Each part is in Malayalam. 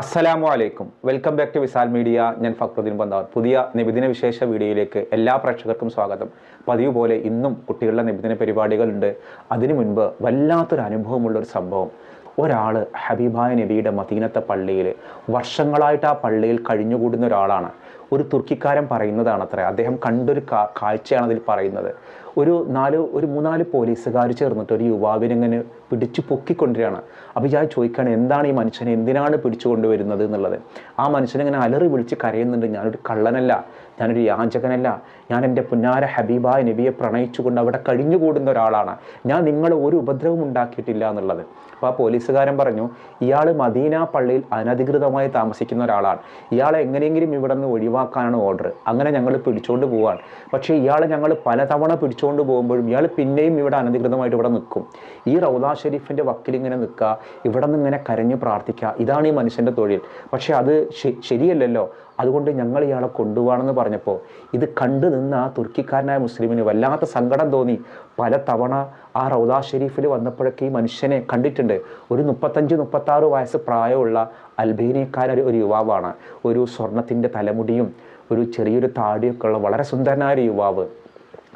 അസ്സലാമു അലൈക്കും welcome back to Visal Media. ഞാൻ ഫക്രുദ്ദീൻ ബന്ദാർ പുതിയ നിബിദിന വിശേഷ വീഡിയോയിലേക്ക് എല്ലാ പ്രേക്ഷകർക്കും സ്വാഗതം. പതിവ് പോലെ ഇന്നും കുട്ടികളുടെ നിബിദിന പരിപാടികളുണ്ട്. അതിനു മുൻപ് വല്ലാത്തൊരു അനുഭവമുള്ള ഒരു സംഭവം. ഒരാൾ ഹബീബായ നബിയുടെ മദീനത്തെ പള്ളിയിൽ വർഷങ്ങളായിട്ട് ആ പള്ളിയിൽ കഴിഞ്ഞുകൂടുന്ന ഒരാളാണ്. ഒരു തുർക്കിക്കാരൻ പറയുന്നതാണ് അത്ര അദ്ദേഹം കണ്ടൊരു കാഴ്ചയാണ് അതിൽ പറയുന്നത്. ഒരു നാല് ഒരു മൂന്നാൽ പോലീസുകാർ ചേർന്നിട്ട് ഒരു യുവാവിനെ ഇങ്ങനെ പിടിച്ചു പൊക്കിക്കൊണ്ടിരിക്കുകയാണ്. അപ്പോൾ ഞാൻ ചോദിക്കുകയാണ് എന്താണ് ഈ മനുഷ്യനെ എന്തിനാണ് പിടിച്ചു കൊണ്ടുവരുന്നത് എന്നുള്ളത്? ആ മനുഷ്യനിങ്ങനെ അലറി വിളിച്ച് കരയുന്നുണ്ട്. ഞാനൊരു കള്ളനല്ല ഞാനൊരു യാചകനല്ല ഞാൻ എന്റെ പുന്നാര ഹബീബായ നബിയെ പ്രണയിച്ചുകൊണ്ട് അവിടെ കഴിഞ്ഞുകൂടുന്ന ഒരാളാണ്. ഞാൻ നിങ്ങളെ ഒരു ഉപദ്രവം ഉണ്ടാക്കിയിട്ടില്ല എന്നുള്ളത്. അപ്പോൾ ആ പോലീസുകാരൻ പറഞ്ഞു ഇയാൾ മദീന പള്ളിയിൽ അനധികൃതമായി താമസിക്കുന്ന ഒരാളാണ്. ഇയാളെ എങ്ങനെയെങ്കിലും ഇവിടെ നിന്ന് ഒഴിവാക്കാനാണ് ഓർഡർ. അങ്ങനെ ഞങ്ങൾ പിടിച്ചുകൊണ്ട് പോവാണ്. പക്ഷേ ഇയാളെ ഞങ്ങൾ പലതവണ പിടിച്ചുകൊണ്ട് പോകുമ്പോഴും ഇയാൾ പിന്നെയും ഇവിടെ അനധികൃതമായിട്ട് ഇവിടെ നിൽക്കും. ഈ റൗദ ഷെരീഫിന്റെ വക്കിലിങ്ങനെ നിൽക്കുക ഇവിടെ നിന്ന് ഇങ്ങനെ കരഞ്ഞ് പ്രാർത്ഥിക്കുക ഇതാണ് ഈ മനുഷ്യന്റെ തൊഴിൽ. പക്ഷേ അത് ശരിയല്ലല്ലോ. അതുകൊണ്ട് ഞങ്ങൾ ഇയാളെ കൊണ്ടുപോകണമെന്ന് പറഞ്ഞപ്പോൾ ഇത് കണ്ടു നിന്ന ആ തുർക്കിക്കാരനായ മുസ്ലിമിന് വല്ലാത്ത സങ്കടം തോന്നി. പല തവണ ആ റൗദ ഷെരീഫിൽ വന്നപ്പോഴൊക്കെ ഈ മനുഷ്യനെ കണ്ടിട്ടുണ്ട്. ഒരു മുപ്പത്തഞ്ച് മുപ്പത്താറ് വയസ്സ് പ്രായമുള്ള അൽബേനിയക്കാരൻ ഒരു യുവാവാണ്. ഒരു സ്വർണത്തിന്റെ തലമുടിയും ഒരു ചെറിയൊരു താടിയൊക്കെ ഉള്ള വളരെ സുന്ദരനായ ഒരു യുവാവ്.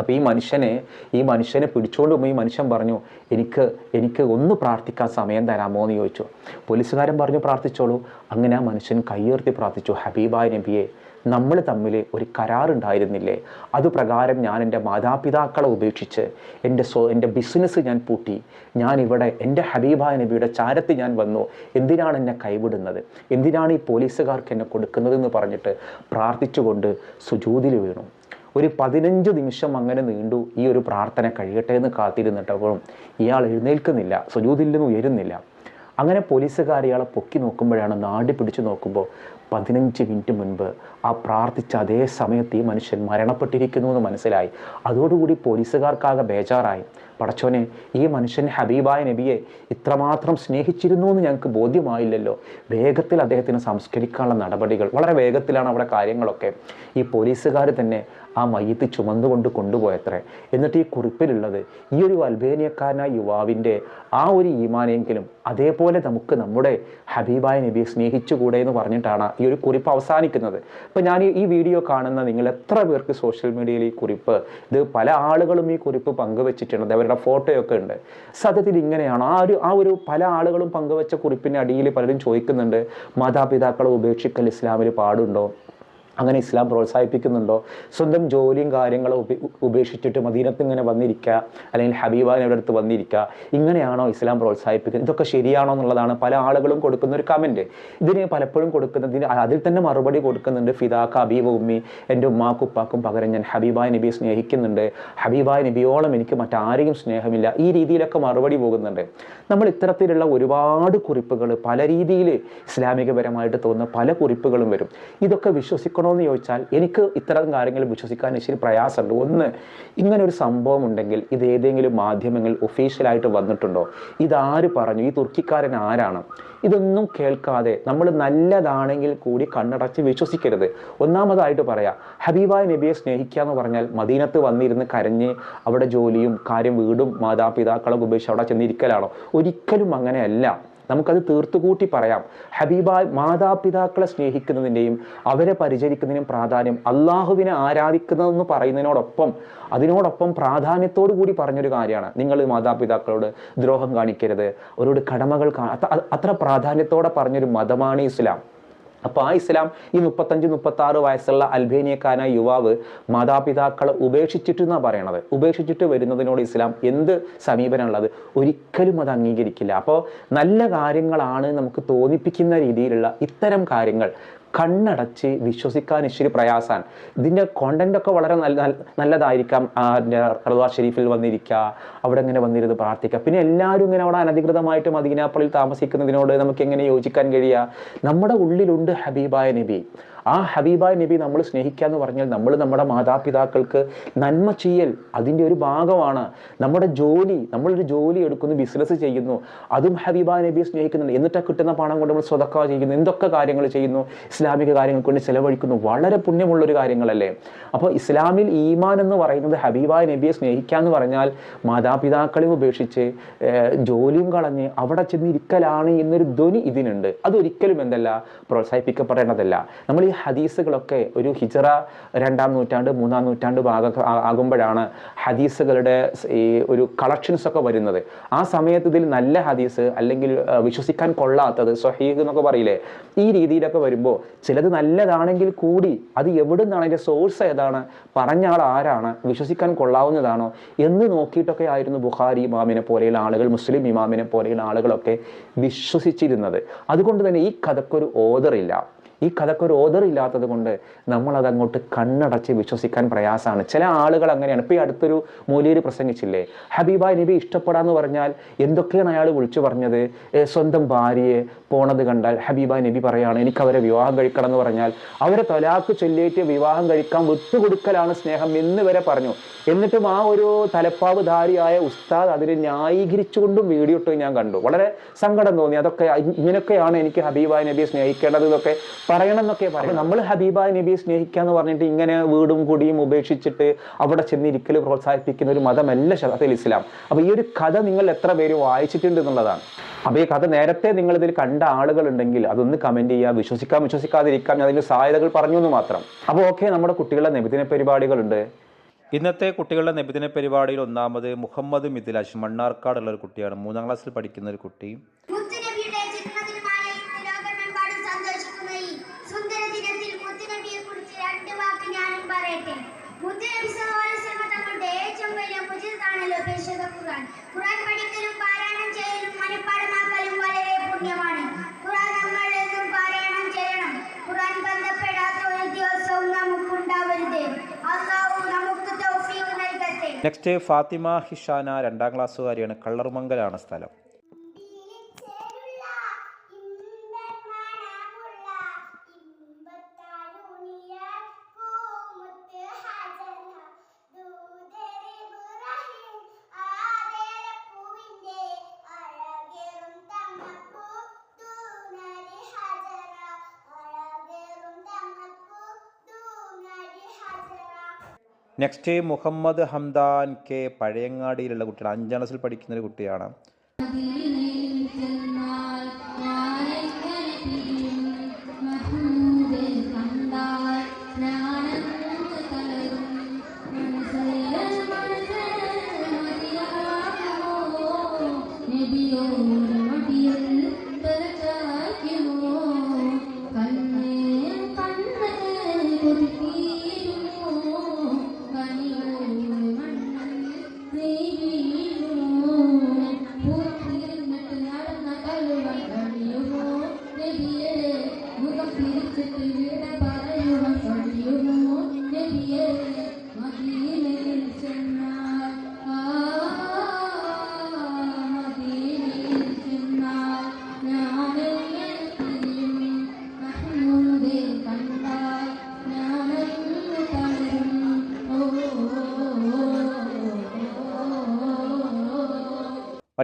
അപ്പോൾ ഈ മനുഷ്യനെ ഈ മനുഷ്യനെ പിടിച്ചുകൊണ്ട് പോകുമ്പോൾ ഈ മനുഷ്യൻ പറഞ്ഞു എനിക്ക് എനിക്ക് ഒന്ന് പ്രാർത്ഥിക്കാൻ സമയം തരാമോ? എന്ന് ചോദിച്ചു. പോലീസുകാരൻ പറഞ്ഞു പ്രാർത്ഥിച്ചോളൂ. അങ്ങനെ ആ മനുഷ്യൻ കയ്യുയർത്തി പ്രാർത്ഥിച്ചു ഹബീബായ നബിയെ നമ്മൾ തമ്മിൽ ഒരു കരാറുണ്ടായിരുന്നില്ലേ? അതുപ്രകാരം ഞാൻ എന്റെ മാതാപിതാക്കളെ ഉപേക്ഷിച്ച് എന്റെ സ്വ എന്റെ ബിസിനസ് ഞാൻ പൂട്ടി. ഞാൻ ഇവിടെ എന്റെ ഹബീബായ നബിയുടെ ചാരത്ത് ഞാൻ വന്നു. എന്തിനാണ് എന്നെ കൈവിടുന്നത്? എന്തിനാണ് ഈ പോലീസുകാർക്ക് എന്നെ കൊടുക്കുന്നതെന്ന് പറഞ്ഞിട്ട് പ്രാർത്ഥിച്ചുകൊണ്ട് സുജൂതിൽ വീണു. ഒരു പതിനഞ്ച് നിമിഷം അങ്ങനെ നീണ്ടു ഈ ഒരു പ്രാർത്ഥന കഴിയട്ടെ എന്ന് കാത്തിരുന്നിട്ടപ്പോഴും ഇയാൾ എഴുന്നേൽക്കുന്നില്ല സുജൂതിൽ നിന്ന് ഉയരുന്നില്ല. അങ്ങനെ പോലീസുകാർ ഇയാളെ പൊക്കി നോക്കുമ്പോഴാണ് നാടി പിടിച്ചു നോക്കുമ്പോൾ പതിനഞ്ച് മിനിറ്റ് മുൻപ് ആ പ്രാർത്ഥിച്ച അതേ സമയത്ത് ഈ മനുഷ്യൻ മരണപ്പെട്ടിരിക്കുന്നു എന്ന് മനസ്സിലായി. അതോടുകൂടി പോലീസുകാർക്കാകെ ബേജാറായി. പടച്ചോനെ ഈ മനുഷ്യൻ ഹബീബായ നബിയെ ഇത്രമാത്രം സ്നേഹിച്ചിരുന്നു എന്ന് ഞങ്ങൾക്ക് ബോധ്യമായില്ലല്ലോ. വേഗത്തിൽ അദ്ദേഹത്തിന് സംസ്കരിക്കാനുള്ള നടപടികൾ വളരെ വേഗത്തിലാണ് അവിടെ കാര്യങ്ങളൊക്കെ. ഈ പോലീസുകാർ തന്നെ ആ മയ്യത്ത് ചുമന്നുകൊണ്ട് കൊണ്ടുപോയത്രേ. എന്നിട്ട് ഈ കുറിപ്പിലുള്ളത് ഈ ഒരു അൽബേനിയക്കാരനായ യുവാവിന്റെ ആ ഒരു ഈമാനെങ്കിലും അതേപോലെ നമുക്ക് നമ്മുടെ ഹബീബായ നബിയെ സ്നേഹിച്ചുകൂടെ എന്ന് പറഞ്ഞിട്ടാണ് ഈ ഒരു കുറിപ്പ് അവസാനിക്കുന്നത്. ഇപ്പം ഞാൻ ഈ- വീഡിയോ കാണുന്ന നിങ്ങൾ എത്ര പേർക്ക് സോഷ്യൽ മീഡിയയിൽ ഈ കുറിപ്പ് ഇത് പല ആളുകളും ഈ കുറിപ്പ് പങ്കുവച്ചിട്ടുണ്ട് അവരുടെ ഫോട്ടോയൊക്കെ ഉണ്ട്. സത്യത്തിൽ ഇങ്ങനെയാണ്. ആ ഒരു ആ ഒരു പല ആളുകളും പങ്കുവച്ച കുറിപ്പിന്റെ അടിയിൽ പലരും ചോദിക്കുന്നുണ്ട് മാതാപിതാക്കളെ ഉപേക്ഷിക്കൽ ഇസ്ലാമിൽ പാടുണ്ടോ? അങ്ങനെ ഇസ്ലാം പ്രോത്സാഹിപ്പിക്കുന്നുണ്ടോ? സ്വന്തം ജോലിയും കാര്യങ്ങളും ഉപേ- ഉപേക്ഷിച്ചിട്ട് മദീനത്ത് ഇങ്ങനെ വന്നിരിക്കുക അല്ലെങ്കിൽ ഹബീബാനയുടെ അടുത്ത് വന്നിരിക്കുക ഇങ്ങനെയാണോ ഇസ്ലാം പ്രോത്സാഹിപ്പിക്കുന്നത്? ഇതൊക്കെ ശരിയാണോ എന്നുള്ളതാണ് പല ആളുകളും കൊടുക്കുന്ന ഒരു കമന്റ് ഇതിന് പലപ്പോഴും കൊടുക്കുന്നതിന് അതിൽ തന്നെ മറുപടി കൊടുക്കുന്നുണ്ട് ഫിദാക്ക ഹബീബ ഉമ്മി എന്റെ ഉമ്മാക്കും ഉപ്പാക്കും പകരം ഞാൻ ഹബീബായ നബിയെ സ്നേഹിക്കുന്നുണ്ട്. ഹബീബായ നബിയോളം എനിക്ക് മറ്റാരെയും സ്നേഹമില്ല. ഈ രീതിയിലൊക്കെ മറുപടി പോകുന്നുണ്ട്. നമ്മൾ ഇത്തരത്തിലുള്ള ഒരുപാട് കുറിപ്പുകൾ പല രീതിയിൽ ഇസ്ലാമികപരമായിട്ട് തോന്നുന്ന പല കുറിപ്പുകളും വരും. ഇതൊക്കെ വിശ്വസിക്കണമെന്ന് ചോദിച്ചാൽ എനിക്ക് ഇത്തരം കാര്യങ്ങൾ വിശ്വസിക്കാൻ ഇച്ചിരി പ്രയാസമുണ്ട്. ഒന്ന് ഇങ്ങനെ ഒരു സംഭവം ഉണ്ടെങ്കിൽ ഇത് ഏതെങ്കിലും മാധ്യമങ്ങൾ ഒഫീഷ്യലായിട്ട് വന്നിട്ടുണ്ടോ? ഇതാര് പറഞ്ഞു? ഈ തുർക്കിക്കാരൻ ആരാണ്? ഇതൊന്നും കേൾക്കാതെ നമ്മൾ നല്ലതാണെങ്കിൽ കൂടി കണ്ണടച്ച് വിശ്വസിക്കരുത്. ഒന്നാമതായിട്ട് പറയാം ഹബീബായ് നബിയെ സ്നേഹിക്കുക എന്ന് പറഞ്ഞാൽ മദീനത്ത് വന്നിരുന്ന് കരഞ്ഞ് അവിടെ ജോലിയും കാര്യം വീടും മാതാപിതാക്കളൊക്കെ ഉപേക്ഷിച്ച് അവിടെ ചെന്നിരിക്കലാണോ? ഒരിക്കലും അങ്ങനെയല്ല. നമുക്കത് തീർത്തുകൂട്ടി പറയാം. ഹബീബായ് മാതാപിതാക്കളെ സ്നേഹിക്കുന്നതിന്റെയും അവരെ പരിചരിക്കുന്നതിനും പ്രാധാന്യം അള്ളാഹുവിനെ ആരാധിക്കുന്നതെന്ന് പറയുന്നതിനോടൊപ്പം അതിനോടൊപ്പം പ്രാധാന്യത്തോടു കൂടി പറഞ്ഞൊരു കാര്യമാണ്. നിങ്ങൾ മാതാപിതാക്കളോട് ദ്രോഹം കാണിക്കരുത്. അവരോട് കടമകൾ അത്ര പ്രാധാന്യത്തോടെ പറഞ്ഞൊരു മതമാണ് ഇസ്ലാം. അപ്പോൾ ആ ഇസ്ലാം ഈ മുപ്പത്തഞ്ച് മുപ്പത്തി ആറ് വയസ്സുള്ള അൽബേനിയക്കാരനായ യുവാവ് മാതാപിതാക്കളെ ഉപേക്ഷിച്ചിട്ട് പറയണത്. ഉപേക്ഷിച്ചിട്ട് വരുന്നതിനോട് ഇസ്ലാം എന്ത് സമീപനമുള്ളത്? ഒരിക്കലും അത് അംഗീകരിക്കില്ല. അപ്പോൾ നല്ല കാര്യങ്ങളാണ് നമുക്ക് തോന്നിപ്പിക്കുന്ന രീതിയിലുള്ള ഇത്തരം കാര്യങ്ങൾ. കണ്ണടച്ച് വിശ്വസിക്കാൻ ഇച്ചിരി പ്രയാസമാണ് ഇതിന്റെ കോണ്ടന്റൊക്കെ വളരെ നല്ല നല്ല- നല്ലതായിരിക്കാം. റദ്വാർ ഷെരീഫിൽ വന്നിരിക്കുക അവിടെ ഇങ്ങനെ വന്നിരുന്ന് പ്രാർത്ഥിക്കുക പിന്നെ എല്ലാവരും ഇങ്ങനെ അവിടെ അനധികൃതമായിട്ട് മദീനാപ്പള്ളിയിൽ താമസിക്കുന്നതിനോട് നമുക്ക് എങ്ങനെ യോജിക്കാൻ കഴിയുക? നമ്മുടെ ഉള്ളിലുണ്ട് ഹബീബായ നബി. ആ ഹബീബായ നബി നമ്മൾ സ്നേഹിക്കുക എന്ന് പറഞ്ഞാൽ നമ്മൾ നമ്മുടെ മാതാപിതാക്കൾക്ക് നന്മ ചെയ്യൽ അതിന്റെ ഒരു ഭാഗമാണ്. നമ്മുടെ ജോലി നമ്മളൊരു ജോലി എടുക്കുന്നു ബിസിനസ് ചെയ്യുന്നു. അതും ഹബീബായ നബിയെ സ്നേഹിക്കുന്നുണ്ട്. എന്നിട്ട് കിട്ടുന്ന പണം കൊണ്ട് നമ്മൾ സ്വതക്ക ചെയ്യുന്നു. എന്തൊക്കെ കാര്യങ്ങൾ ചെയ്യുന്നു? ഇസ്ലാമിക കാര്യങ്ങൾക്ക് വേണ്ടി ചെലവഴിക്കുന്നു. വളരെ പുണ്യമുള്ളൊരു കാര്യങ്ങളല്ലേ? അപ്പോൾ ഇസ്ലാമിൽ ഈമാൻ എന്ന് പറയുന്നത് ഹബീബായ നബിയെ സ്നേഹിക്കുക എന്ന് പറഞ്ഞാൽ മാതാപിതാക്കളെ ഉപേക്ഷിച്ച് ജോലിയും കളഞ്ഞ് അവിടെ ചെന്നിരിക്കലാണ് എന്നൊരു ധ്വനി ഇതിനുണ്ട്. അതൊരിക്കലും എന്തല്ല പ്രോത്സാഹിപ്പിക്കപ്പെടേണ്ടതല്ല. നമ്മൾ ഈ ഹദീസുകളൊക്കെ ഒരു ഹിജറ രണ്ടാം നൂറ്റാണ്ട് മൂന്നാം നൂറ്റാണ്ട് ഭാഗ ആകുമ്പോഴാണ് ഹദീസുകളുടെ ഈ ഒരു കളക്ഷൻസ് ഒക്കെ വരുന്നത്. ആ സമയത്ത് ഇതിൽ നല്ല ഹദീസ് അല്ലെങ്കിൽ വിശ്വസിക്കാൻ കൊള്ളാത്തത് സ്വഹീഹ് എന്നൊക്കെ പറയില്ലേ? ഈ രീതിയിലൊക്കെ വരുമ്പോൾ ചിലത് നല്ലതാണെങ്കിൽ കൂടി അത് എവിടെ നിന്നാണ് അതിന്റെ സോഴ്സ് ഏതാണ് പറഞ്ഞ ആൾ ആരാണ് വിശ്വസിക്കാൻ കൊള്ളാവുന്നതാണോ എന്ന് നോക്കിയിട്ടൊക്കെ ആയിരുന്നു ബുഖാരി ഇമാമിനെ പോലെയുള്ള ആളുകൾ മുസ്ലിം ഇമാമിനെ പോലെയുള്ള ആളുകളൊക്കെ വിശ്വസിച്ചിരുന്നത്. അതുകൊണ്ട് തന്നെ ഈ കഥക്കൊരു ഓദറില്ല ഈ കഥക്ക് ഒരു ഓദർ ഇല്ലാത്തത് കൊണ്ട് നമ്മളത് അങ്ങോട്ട് കണ്ണടച്ച് വിശ്വസിക്കാൻ പ്രയാസമാണ്. ചില ആളുകൾ അങ്ങനെയാണ്. ഇപ്പോൾ ഈ അടുത്തൊരു മൂലേര് പ്രസംഗിച്ചില്ലേ? ഹബീബ നബി ഇഷ്ടപ്പെടാന്ന് പറഞ്ഞാൽ എന്തൊക്കെയാണ് അയാൾ വിളിച്ചു പറഞ്ഞത്? സ്വന്തം ഭാര്യയെ പോണത് കണ്ടാൽ ഹബീബ നബി പറയാണ് എനിക്ക് അവരെ വിവാഹം കഴിക്കണം എന്ന് പറഞ്ഞാൽ അവരെ തൊലാക്ക് ചൊല്ലിയിട്ട് വിവാഹം കഴിക്കാൻ വിട്ടുകൊടുക്കലാണ് സ്നേഹം എന്ന് വരെ പറഞ്ഞു. എന്നിട്ടും ആ ഒരു തലപ്പാവ് ധാരിയായ ഉസ്താദ് അതിനെ ന്യായീകരിച്ചുകൊണ്ടും വീഡിയോ ഇട്ട് ഞാൻ കണ്ടു. വളരെ സങ്കടം തോന്നി. അതൊക്കെ ഇങ്ങനെയൊക്കെയാണ് എനിക്ക് ഹബീബ നബിയെ സ്നേഹിക്കേണ്ടത് എന്നൊക്കെ പറയണം എന്നൊക്കെ പറയും നമ്മൾ ഹബീബ നബിയെ സ്നേഹിക്കുക എന്ന് പറഞ്ഞിട്ട് ഇങ്ങനെ വീടും കുടിയും ഉപേക്ഷിച്ചിട്ട് അവിടെ ചെന്നിരിക്കൽ പ്രോത്സാഹിപ്പിക്കുന്ന ഒരു മതമല്ല ശതത്തിൽ ഇസ്ലാം. അപ്പൊ ഈ ഒരു കഥ നിങ്ങൾ എത്ര പേര് വായിച്ചിട്ടുണ്ട് എന്നുള്ളതാണ്. അപ്പൊ ഈ കഥ നേരത്തെ നിങ്ങൾ ഇതിൽ കണ്ട ആളുകൾ ഉണ്ടെങ്കിൽ അതൊന്ന് കമന്റ് ചെയ്യുക വിശ്വസിക്കാം വിശ്വസിക്കാതിരിക്കാം ഞാൻ അതിന്റെ സാധ്യതകൾ പറഞ്ഞു എന്ന് മാത്രം. അപ്പോൾ ഓക്കെ നമ്മുടെ കുട്ടികളുടെ നബിദിന പരിപാടികളുണ്ട്. ഇന്നത്തെ കുട്ടികളുടെ നബിദിന പരിപാടിയിൽ ഒന്നാമത് മുഹമ്മദ് മിഥിലാഷ് മണ്ണാർക്കാടുള്ള ഒരു കുട്ടിയാണ്. മൂന്നാം ക്ലാസ്സിൽ പഠിക്കുന്ന ഒരു കുട്ടി. പരിശുദ്ധ ഖുർആൻ. ഖുർആൻ പഠിക്കലും പാരായണം ചെയ്യലും മനഃപ്പാടമാക്കലും വളരെ പുണ്യമാണ്. ഖുർആൻ നമ്മൾ എന്നും പാരായണം ചെയ്യണം. ഖുർആൻ ബന്ധപ്പെടാത്ത ഒരു ദിവസവും നമുക്കുണ്ടാവരുത്. അള്ളാഹു നമുക്ക് തൗഫീഖ് നൽകട്ടെ. നെക്സ്റ്റ് ഫാത്തിമ ഹിഷാന രണ്ടാം ക്ലാസ്സുകാരിയാണ് കള്ളർമംഗലാണ് സ്ഥലം. നെക്സ്റ്റ് മുഹമ്മദ് ഹംദാൻ കെ പഴയങ്ങാടിയിലുള്ള കുട്ടിയാണ്. അഞ്ചാം ക്ലാസ്സിൽ പഠിക്കുന്ന ഒരു കുട്ടിയാണ്.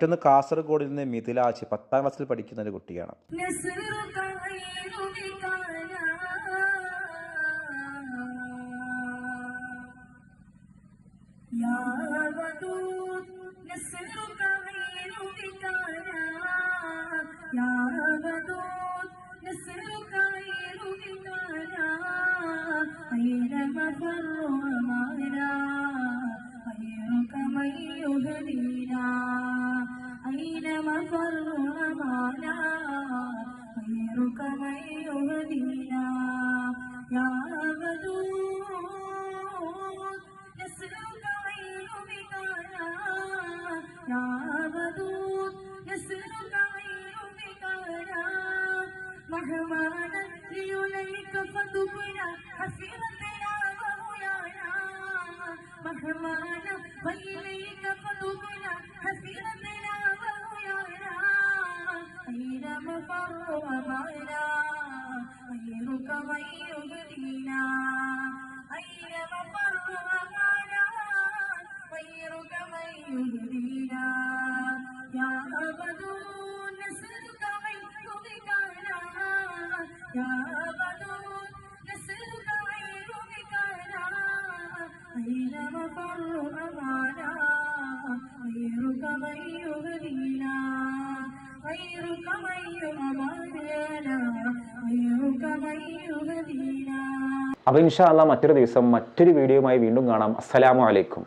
മറ്റൊന്ന് കാസർഗോഡിൽ നിന്ന് മിഥിലാശി പത്താം ക്ലാസ്സിൽ പഠിക്കുന്ന ഒരു കുട്ടിയാണ്. أين مفر أمانا غيرك من അപ്പോൾ ഇൻഷാ അല്ലാ മറ്റൊരു ദിവസം മറ്റൊരു വീഡിയോയുമായി വീണ്ടും കാണാം. അസ്സലാമു അലൈക്കും.